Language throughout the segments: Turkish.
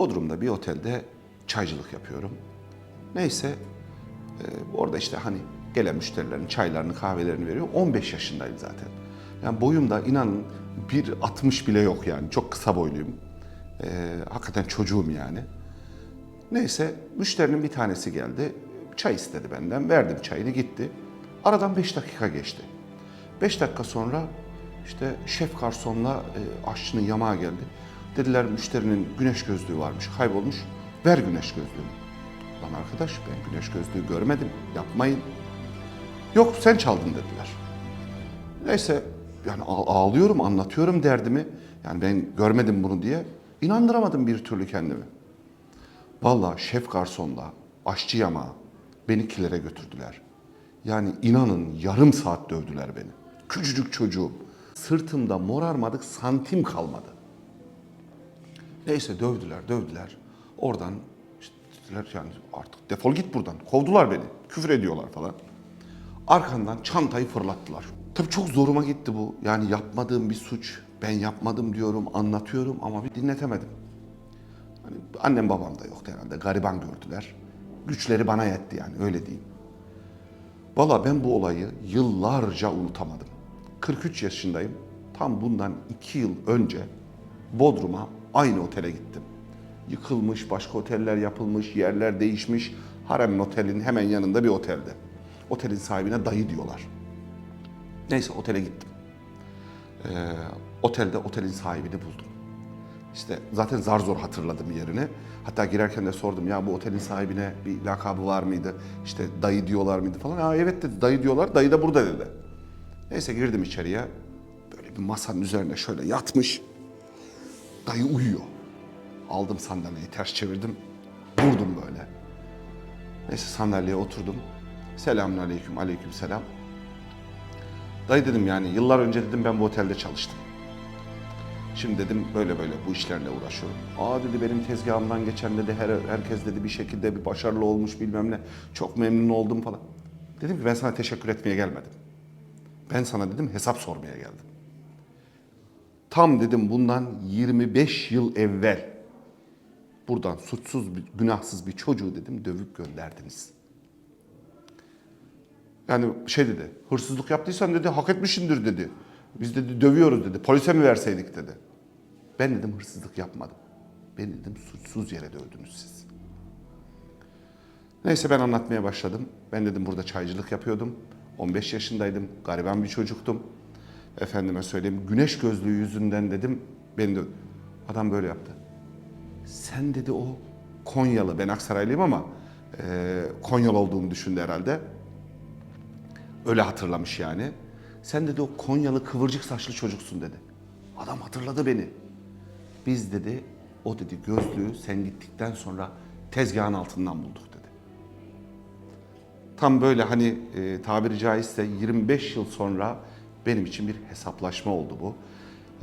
Bodrum'da bir otelde çaycılık yapıyorum. Neyse e, orada işte hani gelen müşterilerin çaylarını kahvelerini veriyor. 15 yaşındayım zaten. Yani boyum da inanın 1.60 bile yok yani. Çok kısa boyluyum. E, hakikaten çocuğum yani. Neyse müşterinin bir tanesi geldi. Çay istedi benden. Verdim çayını gitti. Aradan 5 dakika geçti. 5 dakika sonra işte şef garsonla e, aşçının yamağa geldi. Dediler müşterinin güneş gözlüğü varmış, kaybolmuş. Ver güneş gözlüğünü. Lan arkadaş ben güneş gözlüğü görmedim. Yapmayın. Yok sen çaldın dediler. Neyse yani ağ- ağlıyorum, anlatıyorum derdimi. Yani ben görmedim bunu diye. İnandıramadım bir türlü kendimi. Vallahi şef garsonla aşçı yamağı beni kilere götürdüler. Yani inanın yarım saat dövdüler beni. Küçücük çocuğum. Sırtımda morarmadık santim kalmadı. Neyse dövdüler, dövdüler. Oradan işte yani artık defol git buradan. Kovdular beni. Küfür ediyorlar falan. Arkandan çantayı fırlattılar. Tabii çok zoruma gitti bu. Yani yapmadığım bir suç. Ben yapmadım diyorum, anlatıyorum ama bir dinletemedim. Hani annem babam da yoktu herhalde. Gariban gördüler. Güçleri bana yetti yani öyle diyeyim. Valla ben bu olayı yıllarca unutamadım. 43 yaşındayım. Tam bundan 2 yıl önce Bodrum'a aynı otele gittim. Yıkılmış, başka oteller yapılmış, yerler değişmiş. Harem Otel'in hemen yanında bir otelde. Otelin sahibine dayı diyorlar. Neyse otele gittim. Ee, otelde otelin sahibini buldum. İşte zaten zar zor hatırladım yerini. Hatta girerken de sordum ya bu otelin sahibine bir lakabı var mıydı? İşte dayı diyorlar mıydı falan. Ha evet dedi dayı diyorlar. Dayı da burada dedi. Neyse girdim içeriye. Böyle bir masanın üzerine şöyle yatmış. Dayı uyuyor. Aldım sandalyeyi ters çevirdim. Vurdum böyle. Neyse sandalyeye oturdum. Selamun aleyküm, aleyküm selam. Dayı dedim yani yıllar önce dedim ben bu otelde çalıştım. Şimdi dedim böyle böyle bu işlerle uğraşıyorum. Aa dedi benim tezgahımdan geçen dedi her, herkes dedi bir şekilde bir başarılı olmuş bilmem ne. Çok memnun oldum falan. Dedim ki ben sana teşekkür etmeye gelmedim. Ben sana dedim hesap sormaya geldim. Tam dedim bundan 25 yıl evvel buradan suçsuz, günahsız bir çocuğu dedim dövüp gönderdiniz. Yani şey dedi, hırsızlık yaptıysan dedi hak etmişindir dedi. Biz dedi dövüyoruz dedi, polise mi verseydik dedi. Ben dedim hırsızlık yapmadım. Ben dedim suçsuz yere dövdünüz siz. Neyse ben anlatmaya başladım. Ben dedim burada çaycılık yapıyordum. 15 yaşındaydım, gariban bir çocuktum. Efendime söyleyeyim, güneş gözlüğü yüzünden dedim, beni de... Adam böyle yaptı. Sen dedi o Konyalı, ben Aksaraylıyım ama e, Konyalı olduğumu düşündü herhalde. Öyle hatırlamış yani. Sen dedi o Konyalı kıvırcık saçlı çocuksun dedi. Adam hatırladı beni. Biz dedi o dedi gözlüğü sen gittikten sonra tezgahın altından bulduk dedi. Tam böyle hani e, tabiri caizse 25 yıl sonra benim için bir hesaplaşma oldu bu.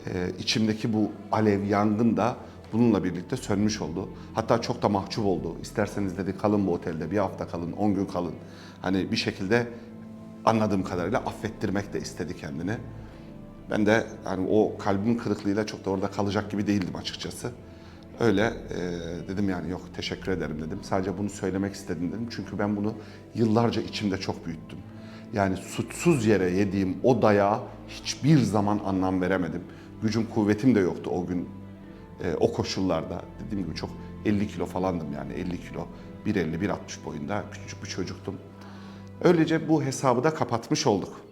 E, içimdeki bu alev yangın da bununla birlikte sönmüş oldu. Hatta çok da mahcup oldu. İsterseniz dedi kalın bu otelde bir hafta kalın, 10 gün kalın. Hani bir şekilde anladığım kadarıyla affettirmek de istedi kendini. Ben de yani o kalbim kırıklığıyla çok da orada kalacak gibi değildim açıkçası. Öyle e, dedim yani yok teşekkür ederim dedim. Sadece bunu söylemek istedim dedim. Çünkü ben bunu yıllarca içimde çok büyüttüm. Yani suçsuz yere yediğim o dayağa hiçbir zaman anlam veremedim. Gücüm kuvvetim de yoktu o gün e, o koşullarda. Dediğim gibi çok 50 kilo falandım yani 50 kilo. 1.50 1.60 boyunda küçücük bir çocuktum. Öylece bu hesabı da kapatmış olduk.